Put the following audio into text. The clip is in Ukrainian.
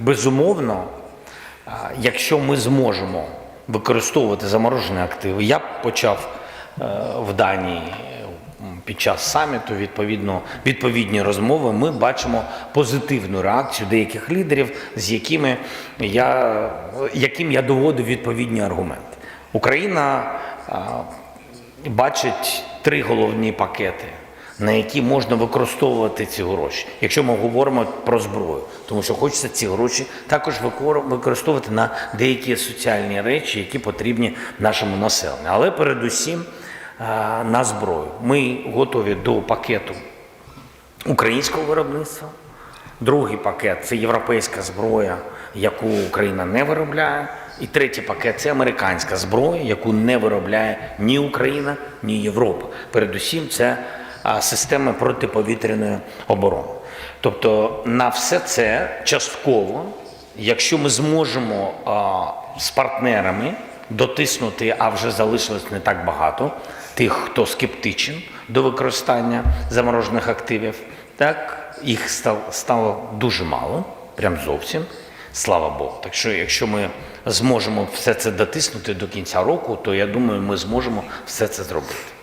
Безумовно, якщо ми зможемо використовувати заморожені активи, я почав е, в Данії під час саміту відповідно відповідні розмови. Ми бачимо позитивну реакцію деяких лідерів, з якими я яким я доводив відповідні аргументи. Україна а, бачить три головні пакети, на які можна використовувати ці гроші, якщо ми говоримо про зброю, тому що хочеться ці гроші також використовувати на деякі соціальні речі, які потрібні нашому населенню. Але передусім на зброю. Ми готові до пакету українського виробництва. Другий пакет це європейська зброя, яку Україна не виробляє. І третій пакет це американська зброя, яку не виробляє ні Україна, ні Європа. Передусім, це системи протиповітряної оборони. Тобто на все це частково, якщо ми зможемо з партнерами дотиснути, а вже залишилось не так багато тих, хто скептичен до використання заморожених активів, так їх стало, дуже мало, прям зовсім. Слава Богу. Так що, якщо ми зможемо все це дотиснути до кінця року, то я думаю, ми зможемо все це зробити.